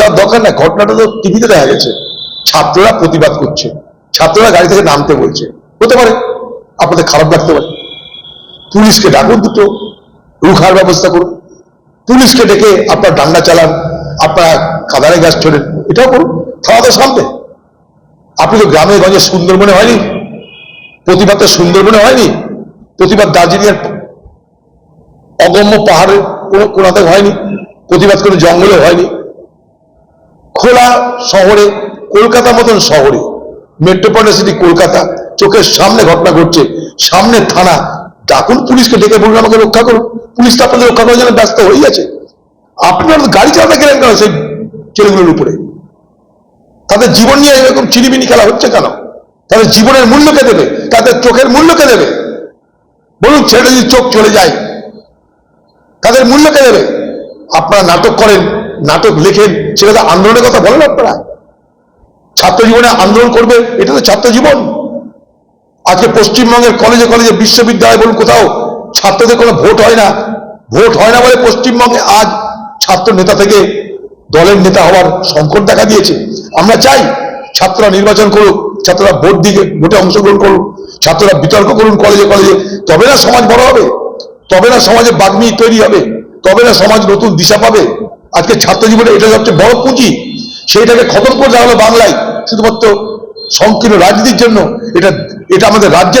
দরকার না ঘটনাটা তো টিভিতে দেখা গেছে। ছাত্ররা প্রতিবাদ করছে। ছাত্ররা গাড়ি থেকে নামতে বলছে। হতে পারে, আপনাদের খারাপ লাগতে পারে। পুলিশকে ডাকুন দুটো রুখার ব্যবস্থা করুন। পুলিশকে ডেকে আপনার ডান্ডা চালান, আপনার কাদারে গাছ ছোড়েন, এটাও করুন। খাওয়া তো সামনে আপনি তো গ্রামে গঞ্জে সুন্দরবনে হয়নি। প্রতিবাদটা সুন্দরবনে হয়নি। প্রতিবাদ দার্জিলিং এর অগম্য পাহাড়ের কোনো কোনাতে হয়নি। প্রতিবাদ কোনো জঙ্গলে হয়নি। খোলা শহরে, কলকাতা মতন শহরে, মেট্রোপলিটন সিটি কলকাতা, চোখের সামনে ঘটনা ঘটছে, সামনে থানা, ডাকুন, পুলিশকে ডেকে বলুন আমাকে রক্ষা করুন। পুলিশ তো আপনাদের রক্ষা করার জন্য ব্যস্ত হয়ে গেছে আপনারা গাড়ি চালাতে গেলেন কেন সেই ছেলেগুলোর উপরে? তাদের জীবন নিয়ে এরকম চিনিমিনি খেলা হচ্ছে কেন? তাদের জীবনের মূল্য কে দেবে? তাদের চোখের মূল্য কে দেবে? বলুন ছেলে যদি চোখ চলে যায়, তাদের মূল্য কে দেবে? আপনারা নাটক করেন নাটক লেখেন, সেটা তো আন্দোলনের কথা বলেন আপনারা। ছাত্র জীবনে আন্দোলন করবে, এটা তো ছাত্র জীবন। আজকে পশ্চিমবঙ্গের কলেজে কলেজে বিশ্ববিদ্যালয় বলুন কোথাও, ছাত্রদের কোনো ভোট হয় না। ভোট হয় না বলে পশ্চিমবঙ্গে আজ ছাত্র নেতা থেকে দলের নেতা হওয়ার সংকট দেখা দিয়েছে। আমরা চাই ছাত্ররা নির্বাচন করুক, ছাত্ররা ভোট দিকে, ভোটে অংশগ্রহণ করুক, ছাত্ররা বিতর্ক করুন কলেজে কলেজে। তবে না সমাজ বড় হবে, তবে না সমাজে বাগ্মী তৈরি হবে, তবে না সমাজ নতুন দিশা পাবে। আজকে ছাত্র জীবনে এটা সবচেয়ে বড় পুঁজি, সেইটাকে খতম করে দেওয়া হলো বাংলায়। শুধুমাত্র সংকীর্ণ রাজনীতির জন্য এটা এটা আমাদের রাজ্যের